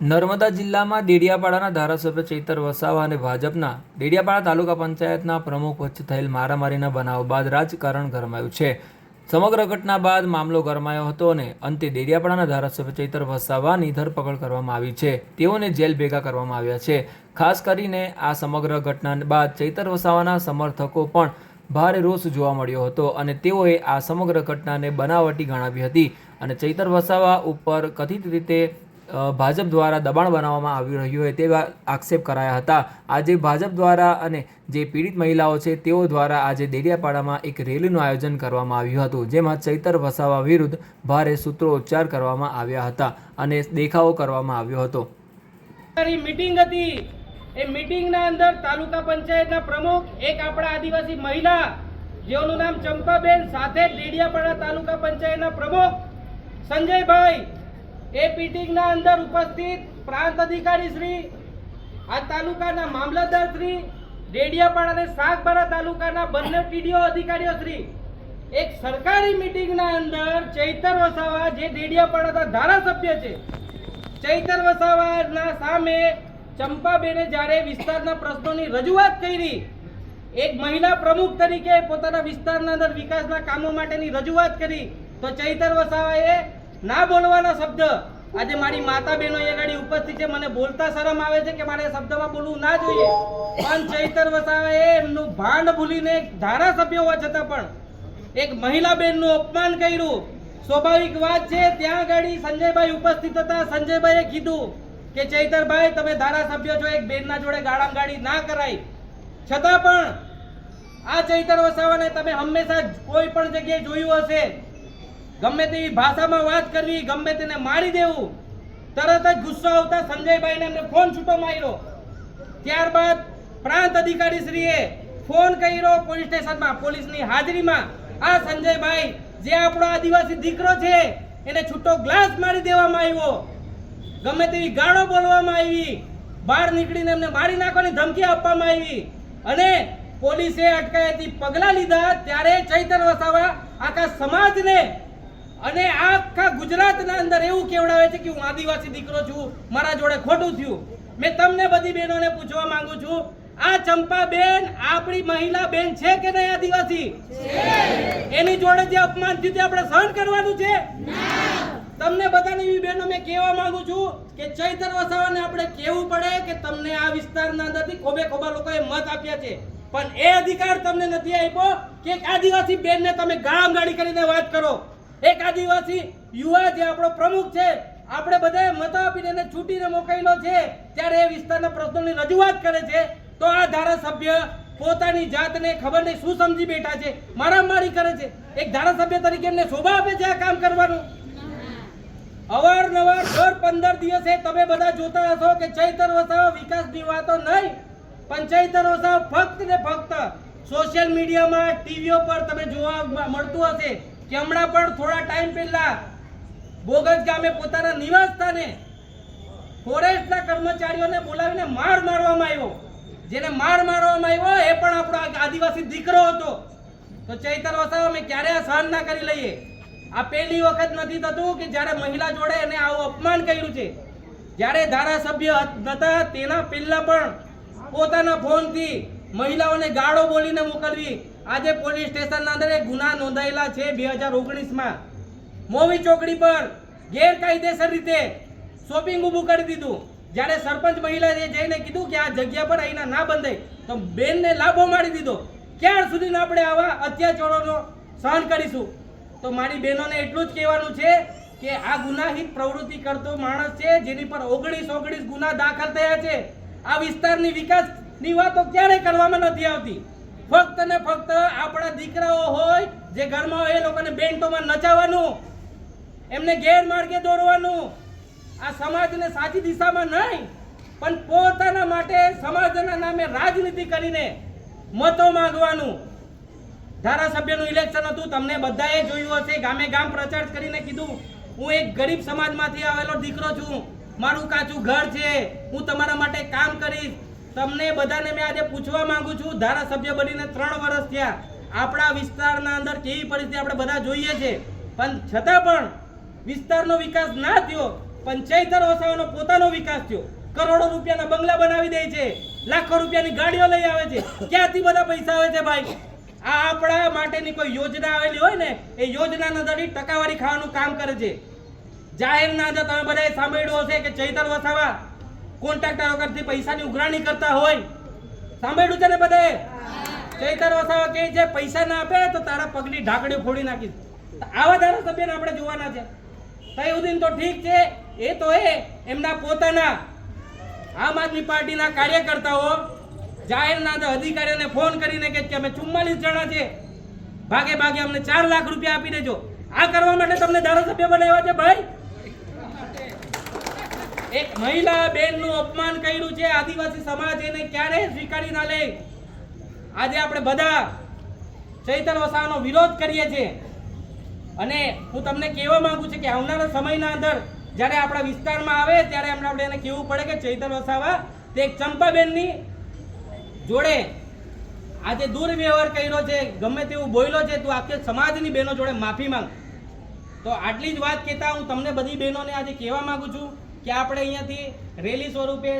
નર્મદા જિલ્લામાં ડેડિયાપાડાના ધારાસભ્ય ચૈતર વસાવા અને ભાજપના ડેડિયાપાડા તાલુકા પંચાયતના પ્રમુખ વચ્ચે થયેલ મારામારીના બનાવ બાદ રાજકારણ ગરમાયું છે. સમગ્ર ઘટના બાદ મામલો ગરમાયો હતો અને અંતે ડેડિયાપાડાના ધારાસભ્ય ચૈતર વસાવાની ધરપકડ કરવામાં આવી છે. તેઓને જેલ ભેગા કરવામાં આવ્યા છે. ખાસ કરીને આ સમગ્ર ઘટના બાદ ચૈતર વસાવાના સમર્થકો પણ ભારે રોષ જોવા મળ્યો હતો અને તેઓએ આ સમગ્ર ઘટનાને બનાવટી ગણાવી હતી અને ચૈતર વસાવા ઉપર કથિત રીતે ભાજપ દ્વારા દબાણ બનાવવામાં આવી રહ્યું હોય તેવા આક્ષેપ કરાયા હતા. આજે ભાજપ દ્વારા અને જે પીડિત મહિલાઓ છે તેઓ દ્વારા આજે દેડિયાપાડામાં એક રેલીનું આયોજન કરવામાં આવ્યું હતું, જેમાં ચૈતર વસાવા વિરુદ્ધ ભારે સૂત્રોચ્ચાર કરવામાં આવ્યા હતા અને દેખાવો કરવામાં આવ્યો હતો. મીટિંગ હતી. એ મીટિંગના અંદર તાલુકા પંચાયતના પ્રમુખ, એક આપણા આદિવાસી મહિલા, જેઓનું નામ ચંપાબેન, સાથે દેડિયાપાડા તાલુકા પંચાયતના પ્રમુખ સંજયભાઈ એ મીટિંગના અંદર ઉપસ્થિત પ્રાંત અધિકારી શ્રી, આ તાલુકાના મામલતદાર શ્રી ડેડિયાપાડા અને સાગબારા તાલુકાના બંને ટીડીઓ અધિકારીઓ શ્રી, એક સરકારી મીટિંગના અંદર ચૈતર વસાવા, જે ડેડિયાપાડાના ધારાસભ્ય છે, ચૈતર વસાવાના સામે ચંપાબેને જ્યારે વિસ્તારના પ્રશ્નોની રજૂઆત કરી, એક મહિલા પ્રમુખ તરીકે પોતાના વિસ્તારના અંદર વિકાસના કામો માટેની રજૂઆત કરી, તો ચૈતર વસાવાએ ના બોલવાના શબ્દ. આજે મારી માતા બહેનો એ ગાડી ઉપસ્થિત છે. મને બોલતા શરમ આવે છે કે મારે શબ્દમાં બોલવું ના જોઈએ. પણ ચૈતર વસાવે એમનું ભાંડ ભૂલીને ધારાસભ્ય હોવા છતાં પણ એક મહિલા બેનનું અપમાન કર્યું. સ્વાભાવિક વાત છે, ત્યાં ગાડી સંજયભાઈ ઉપસ્થિત હતા. સંજયભાઈએ કીધું કે, ચૈતરભાઈ, તમે ધારાસભ્ય છો. એક બેનના જોડે ગાળામ ગાડી ના કરાય. છતાં પણ આ ચૈતર વસાવાને તમે હંમેશા કોઈ પણ જગ્યાએ જોયું હશે. ગમે તેવી ભાષામાં વાત કરવી, ગમે તેને મારી દેવું, તરત જ ગુસ્સો આવતા સંજયભાઈને એમને ફોન છૂટો માર્યો. ત્યારબાદ પ્રાંત અધિકારી શ્રીએ ફોન કર્યો પોલીસ સ્ટેશનમાં. પોલીસની હાજરીમાં આ સંજયભાઈ, જે આપણો આદિવાસી દીકરો છે, એને છૂટો ગ્લાસ મારી દેવામાં આવ્યો. ગમે તેવી ગાળો બોલવામાં આવી, બહાર નીકળીને એમને મારી નાખવાની ધમકી આપવામાં આવી. અને પોલીસે અટકાયતી પગલાં લીધા. ત્યારે ચૈતર વસાવા આખા સમાજને અને આખા ગુજરાતના અંદર એવું કેવડાવે છે કે હું આદિવાસી દીકરો છું મારા જોડે ખોટું થયું. મેં તમને બધી બહેનોને પૂછવા માંગુ છું આ ચંપા બેન આપણી મહિલા બેન છે કે નહીં આદિવાસી? એની જોડે જે અપમાન થયું તે આપણે સહન કરવાનું છે? તમને બધાને એવી બહેનો મેં કહેવા માંગુ છું કે ચૈતર વસાવાને આપણે કહેવું પડે કે તમને આ વિસ્તારના અંદરથી ખોબે ખોબા લોકોએ મત આપ્યા છે. પણ એ અધિકાર તમને નથી આપ્યો કે આદિવાસી બેનને તમે ગામ ગાડી કરીને વાત કરો. એક આદિવાસી યુવા જે આપણો પ્રમુખ છે, આપણે બધાએ મત આપીને એને છૂટીને મોકલેલો છે, ત્યારે એ વિસ્તારના પ્રશ્નોની રજૂઆત કરે છે, તો આ ધારાસભ્ય પોતાની જાતને ખબર નહીં, શું સમજી બેઠા છે, મારામારી કરે છે. એક ધારાસભ્ય તરીકે એમને શોભા આપે છે આ કામ કરવાનું? અવારનવાર દર પંદર દિવસે તમે બધા જોતા હશો કે ચૈતર વસાવા વિકાસની વાતો નહીં, પણ ચૈતર વસાવા ફક્ત ને ફક્ત સોશિયલ મીડિયામાં ટીવીઓ પર તમે જોવા મળતું હશે. કે હમણાં પણ થોડા ટાઈમ પહેલા બોગજ ગામે પોતાના નિવાસ સ્થાને ફોરેસ્ટના કર્મચારીઓને બોલાવીને માર મારવામાં આવ્યો. જેને માર મારવામાં આવ્યો એ પણ આપણો આદિવાસી દીકરો હતો. તો ચૈતર વસાવા, અમે ક્યારે આ સહન ના કરી લઈએ? આ પહેલી વખત નથી થતું કે જ્યારે મહિલા જોડે એને આવું અપમાન કર્યું છે. જ્યારે ધારાસભ્ય હતા તેના પહેલા પણ પોતાના ફોનથી મહિલાઓને ગાળો બોલીને મોકલવી આજે પોલીસ સ્ટેશનના અંદર ગુના નોંધાયેલા છે બે હજાર ઓગણીસમાં. મોવી ચોકડી પર ગેરકાયદેસર રીતે શોપિંગ ઊભું કરી દીધું. જ્યારે સરપંચ મહિલાએ જઈને કીધું કે આ જગ્યા પર અહીંના ના બંધાય, તો બેનને લાભો મારી દીધો. ક્યાર સુધી આપણે આવા અત્યાચારોનો સહન કરીશું? તો મારી બહેનોને એટલું જ કહેવાનું છે કે આ ગુનાહિત પ્રવૃત્તિ કરતો માણસ છે, જેની પર ઓગણીસ ઓગણીસ ગુના દાખલ થયા છે. આ વિસ્તારની વિકાસની વાતો ક્યારેય કરવામાં નથી આવતી. ફક્ત ને ફક્ત આપણા દીકરાઓ હોય જે ઘરમાં હોય એ લોકોને બેન્ટોમાં નચાવવાનું, એમને ગેરમાર્ગે દોરવાનું. આ સમાજને સાચી દિશામાં નહીં, પણ પોતાના માટે સમાજના નામે રાજનીતિ કરીને મતો માંગવાનું. ધારાસભ્યનું ઇલેક્શન હતું, તમને બધાએ જોયું હશે, ગામે ગામ પ્રચાર કરીને કીધું, હું એક ગરીબ સમાજમાંથી આવેલો દીકરો છું, મારું કાચું ઘર છે, હું તમારા માટે કામ કરીશ. તમને બધાને મેં આજે પૂછવા માંગુ છું, ધારાસભ્ય બનીને ત્રણ વર્ષ થયા. આપણા વિસ્તારના અંદર કેવી પરિસ્થિતિ આપણે બધા જોઈએ છે. પણ છતાં પણ વિસ્તારનો વિકાસ ના થયો પણ ચૈતર વસાવાનો પોતાનો વિકાસ થયો. કરોડો રૂપિયાના બંગલા બનાવી દે છે, લાખો રૂપિયાની ગાડીઓ લઈ આવે છે. ક્યાંથી બધા પૈસા આવે છે ભાઈ? આ આપણા માટેની કોઈ યોજના આવેલી હોય ને, એ યોજનાના દડી ટકાવારી ખાવાનું કામ કરે છે. જાહેરના અંદર તમે બધાએ સાંભળ્યું હશે કે ચૈતર વસાવા કોન્ટ્રાક્ટરો કરતી પૈસાની ઉઘરાણી કરતા હોય. સાંભળ્યું છે ને બધે? ચૈતર વસાવા કહે છે, પૈસા ના આપે તો તારા પગની ઢાંકડીઓ ફોડી નાખીશ. આવા ધારાસભ્યને આપણે જોવાના છે. તયુદ્દીન તો ઠીક છે, એ તો એ, એમના પોતાના આમ આદમી પાર્ટીના કાર્યકર્તાઓ જાહેરના અધિકારીઓને ફોન કરીને કહે કે, અમે ચુમ્માલીસ જણા છે ભાગે ભાગે અમને ચાર લાખ રૂપિયા આપી દેજો. આ કરવા માટે તમને ધારાસભ્ય બનાવ્યા છે, ભાઈ? એક મહિલા બેનનું અપમાન કર્યું છે. આદિવાસી સમાજ એને ક્યારે સ્વીકારી ના લે? આજે આપણે બધા ચૈતર વસાવાનો વિરોધ કરીએ છીએ. અને હું તમને કહેવા માંગુ છું કે આવનારા સમયના અંદર જ્યારે આપણા વિસ્તારમાં આવે, ત્યારે એમને આપણે એને કહેવું પડે કે ચૈતર વસાવા તે એક ચંપાબેનની જોડે આજે દુર્વ્યવહાર કર્યો છે. ગમે તેવું બોલ્યો છે, તું આખી સમાજની બહેનો જોડે માફી માંગ. તો આટલી જ વાત કહેતા હું તમને બધી બહેનોને આજે કહેવા માગું છું. કે આપણે અહીંયાથી રેલી સ્વરૂપે